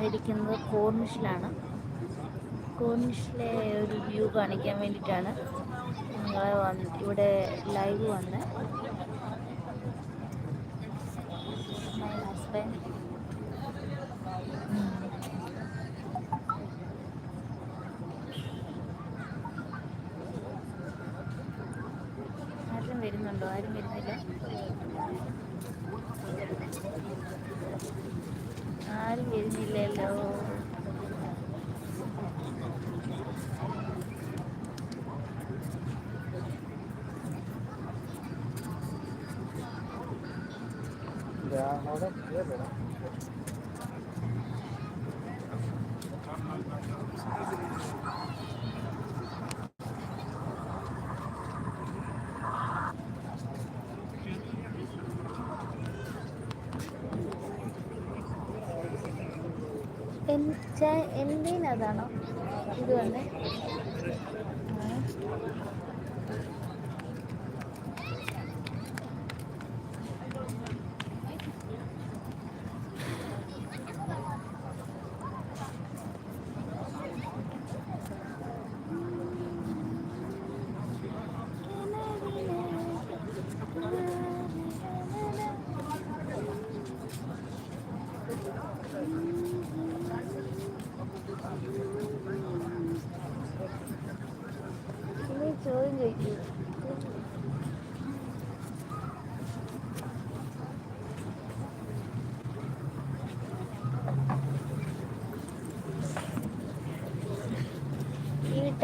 വന്നിരിക്കുന്നത് കോർണിഷിലാണ്. കോർണിഷിലെ ഒരു വ്യൂ കാണിക്കാൻ വേണ്ടിയിട്ടാണ് ഞങ്ങൾ വന്ന് ഇവിടെ ലൈവ് വന്ന്. മൈ ഹസ്ബൻഡ് ആരും വരുന്നുണ്ടോ? ആരും വരുന്നില്ല? జిల్లాలో Yeah, no, that's good. അതാണോ ഇത് വന്നേ?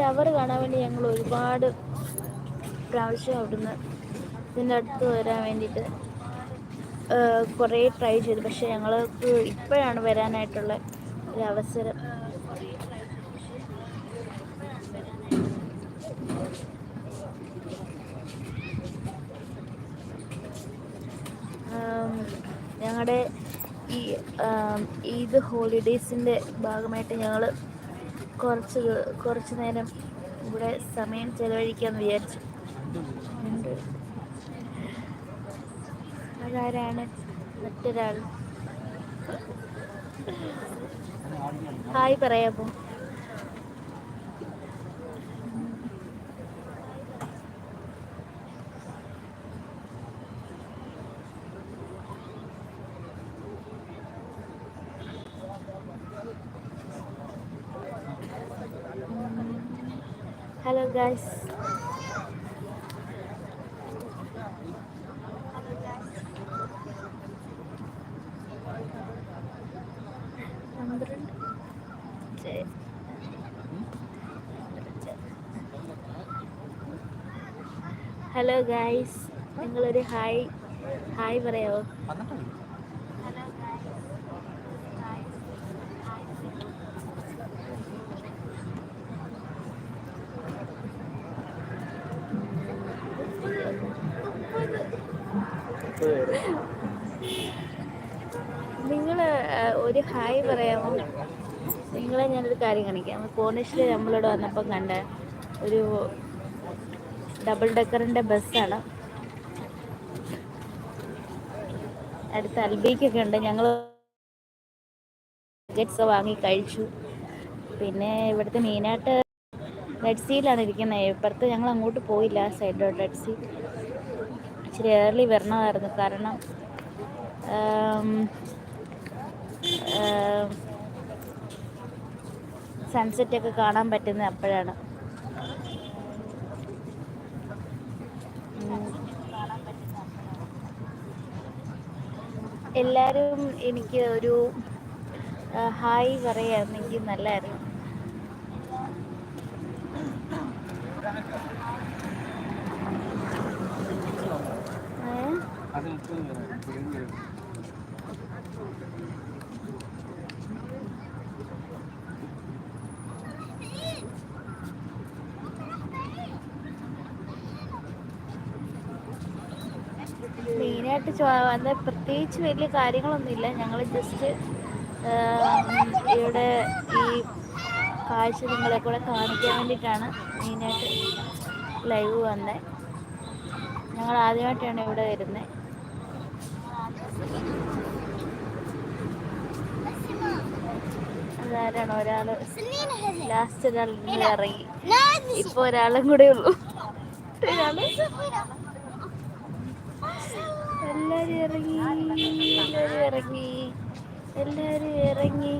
ടവർ കാണാൻ വേണ്ടി ഞങ്ങൾ ഒരുപാട് പ്രാവശ്യം അവിടുന്ന് ഇതിന്റെ അടുത്ത് വരാൻ വേണ്ടിയിട്ട് കുറേ ട്രൈ ചെയ്തു. പക്ഷേ ഞങ്ങൾക്ക് ഇപ്പോഴാണ് വരാനായിട്ടുള്ള ഒരു അവസരം. ഞങ്ങളുടെ ഈ ഈദ് ഹോളിഡേയ്സിന്റെ ഭാഗമായിട്ട് ഞങ്ങൾ കുറച്ച് കുറച്ച് നേരം ഇവിടെ സമയം ചെലവഴിക്കാമെന്ന് വിചാരിച്ചു. അതാരാണ് മറ്റൊരാൾ? ഹായ് പറയാമോ? ഹലോ ചെ- ഹലോ ഗായ്സ് നിങ്ങളൊരു ഹായ് ഹായ് പറയാമോ നിങ്ങൾ ഒരു ഹായ് പറയാമോ? നിങ്ങളെ ഞാനൊരു കാര്യം കാണിക്കാം. കോണിഷിൽ നമ്മളോട് വന്നപ്പോൾ കണ്ട ഒരു ഡബിൾ ഡെക്കറിന്റെ ബസ്സാണ് അടുത്ത് അൽബിക്കൊക്കെ ഉണ്ട്. ഞങ്ങൾ ടിക്കറ്റ്സ് വാങ്ങി കഴിച്ചു. പിന്നെ ഇവിടുത്തെ മെയിനായിട്ട് റെഡ് സീലാണ് ഇരിക്കുന്നത് ഇപ്പുറത്ത് ഞങ്ങൾ അങ്ങോട്ട് പോയില്ല സൈഡിലോട്ട് റെഡ് സീ ഇച്ചിരി ഏർലി വരണമായിരുന്നു. കാരണം സൺസെറ്റ് ഒക്കെ കാണാൻ പറ്റുന്നത് അപ്പോഴാണ്. എല്ലാവരും എനിക്ക് ഒരു ഹായ് പറയായിരുന്നെങ്കിൽ നല്ലതായിരുന്നു മെയിനായിട്ട് വന്ന പ്രത്യേകിച്ച് വലിയ കാര്യങ്ങളൊന്നുമില്ല. ഞങ്ങൾ ജസ്റ്റ് ഇവിടെ ഈ കാഴ്ച നിങ്ങളെ കൂടെ കാണിക്കാൻ വേണ്ടിയിട്ടാണ് മെയിനായിട്ട് ലൈവ് വന്നത് ഞങ്ങൾ ആദ്യമായിട്ടാണ് ഇവിടെ വരുന്നത് അതാരാണ് ഒരാൾ ലാസ്റ്റ് ഒരാൾ ഇറങ്ങി. ഇപ്പൊ ഒരാളും കൂടെ ഉള്ളൂ. ഒരാൾ എല്ലാരും ഇറങ്ങി എല്ലാരും ഇറങ്ങി എല്ലാരും ഇറങ്ങി.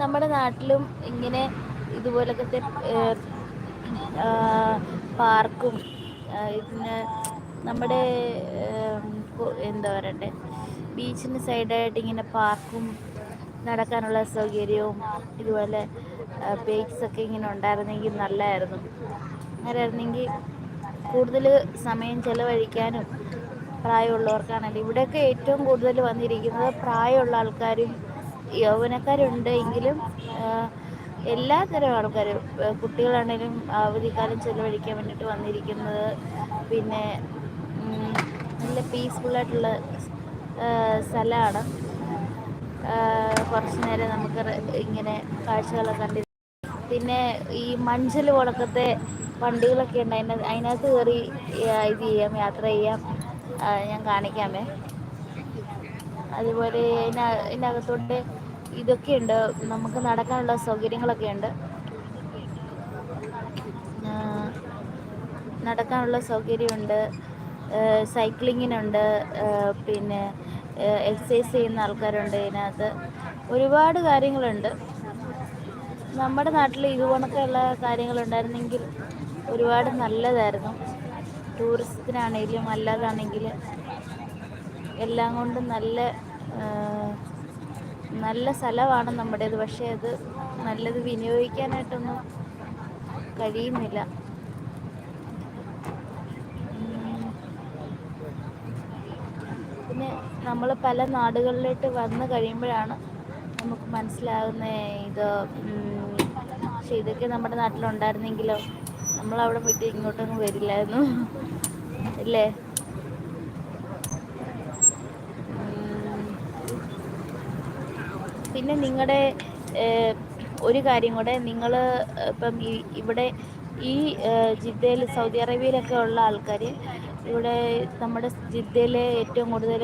നമ്മുടെ നാട്ടിലും ഇങ്ങനെ ഇതുപോലത്തെ പാർക്കും പിന്നെ നമ്മുടെ എന്താ പറയണ്ടേ ബീച്ചിന് സൈഡായിട്ട് ഇങ്ങനെ പാർക്കും നടക്കാനുള്ള സൗകര്യവും ഇതുപോലെ ബേക്സൊക്കെ ഇങ്ങനെ ഉണ്ടായിരുന്നെങ്കിൽ നല്ലതായിരുന്നു അങ്ങനെയായിരുന്നെങ്കിൽ കൂടുതൽ സമയം ചിലവഴിക്കാനും പ്രായമുള്ളവർക്കാണല്ലോ ഇവിടെയൊക്കെ ഏറ്റവും കൂടുതൽ വന്നിരിക്കുന്നത് പ്രായമുള്ള ആൾക്കാരും യൗവനക്കാരുണ്ട് എങ്കിലും എല്ലാ തരം ആൾക്കാരും കുട്ടികളാണെങ്കിലും അവധിക്കാലം ചിലവഴിക്കാൻ വേണ്ടിയിട്ട് വന്നിരിക്കുന്നത് പിന്നെ നല്ല പീസ്ഫുള്ളായിട്ടുള്ള സ്ഥലമാണ്. കുറച്ച് നേരം നമുക്ക് ഇങ്ങനെ കാഴ്ചകളൊക്കെ കണ്ടി പിന്നെ ഈ മഞ്ചൽ വളക്കത്തെ വണ്ടികളൊക്കെ ഉണ്ട്. അതിന് അതിനകത്ത് കയറി ഇത് ചെയ്യാം യാത്ര ചെയ്യാം. ഞാൻ കാണിക്കാമേ. അതുപോലെ ഇതിന ഇതിനകത്തോട്ട് ഇതൊക്കെ ഉണ്ട്. നമുക്ക് നടക്കാനുള്ള സൗകര്യങ്ങളൊക്കെ ഉണ്ട്. നടക്കാനുള്ള സൗകര്യമുണ്ട്. സൈക്ലിങ്ങിനുണ്ട്. പിന്നെ എക്സസൈസ് ചെയ്യുന്ന ആൾക്കാരുണ്ട് ഇതിനകത്ത്. ഒരുപാട് കാര്യങ്ങളുണ്ട്. നമ്മുടെ നാട്ടിൽ ഇതുപോലൊക്കെയുള്ള കാര്യങ്ങളുണ്ടായിരുന്നെങ്കിൽ ഒരുപാട് നല്ലതായിരുന്നു. ടൂറിസത്തിനാണെങ്കിലും അല്ലാതാണെങ്കിൽ എല്ലാം കൊണ്ടും നല്ല നല്ല സ്ഥലമാണ് നമ്മുടേത്. പക്ഷേ അത് നല്ലത് വിനിയോഗിക്കാനായിട്ടൊന്നും കഴിയുന്നില്ല ഉം. പിന്നെ നമ്മൾ പല നാടുകളിലോട്ട് വന്ന് കഴിയുമ്പോഴാണ് നമുക്ക് മനസ്സിലാകുന്ന ഇത് പക്ഷെ ഇതൊക്കെ നമ്മുടെ നാട്ടിലുണ്ടായിരുന്നെങ്കിലോ? നമ്മൾ അവിടെ വിട്ട് ഇങ്ങോട്ടൊന്നും വരില്ലായിരുന്നു. അല്ലേ? പിന്നെ നിങ്ങളുടെ ഒരു കാര്യം കൂടെ നിങ്ങൾ ഇപ്പം ഇവിടെ ഈ ജിദ്ദയിൽ സൗദി അറേബ്യയിലൊക്കെ ഉള്ള ആൾക്കാർ ഇവിടെ നമ്മുടെ ജിദ്ദയിലെ ഏറ്റവും കൂടുതൽ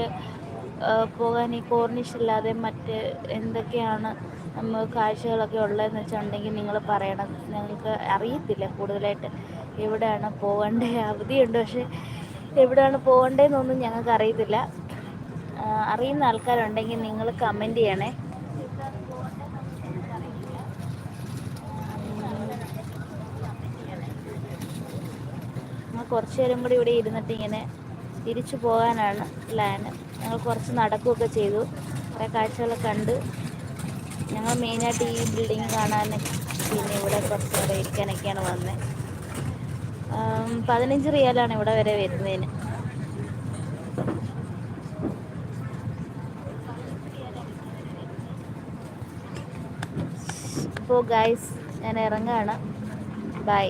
പോകാൻ ഈ കോർണിഷ് ഇല്ലാതെ മറ്റ് എന്തൊക്കെയാണ് നമ്മൾ കാഴ്ചകളൊക്കെ ഉള്ളതെന്ന് വെച്ചിട്ടുണ്ടെങ്കിൽ നിങ്ങൾ പറയണം. ഞങ്ങൾക്ക് അറിയത്തില്ല കൂടുതലായിട്ട് എവിടെയാണ് പോകേണ്ടത് അവധിയുണ്ട്. പക്ഷേ എവിടെയാണ് പോകേണ്ടതെന്നൊന്നും ഞങ്ങൾക്ക് അറിയത്തില്ല. അറിയുന്ന ആൾക്കാരുണ്ടെങ്കിൽ നിങ്ങൾ കമന്റ് ചെയ്യണേ ഞങ്ങൾ കുറച്ച് നേരം കൂടി ഇവിടെ ഇരുന്നിട്ട് ഇങ്ങനെ തിരിച്ചു പോകാനാണ് പ്ലാന് ഞങ്ങൾ കുറച്ച് നടക്കുകയൊക്കെ ചെയ്തു. കുറേ കാഴ്ചകളൊക്കെ കണ്ട് ഞങ്ങൾ മെയിനായിട്ട് ഈ ബിൽഡിങ് കാണാൻ പിന്നെ ഇവിടെ കുറച്ച് നേരം ഇരിക്കാനൊക്കെയാണ് വന്നത് പതിനഞ്ച് റിയാലാണ് ഇവിടെ വരെ വരുന്നതിന്. അപ്പോൾ ഗൈസ് ഞാൻ ഇറങ്ങുകയാണ് ബൈ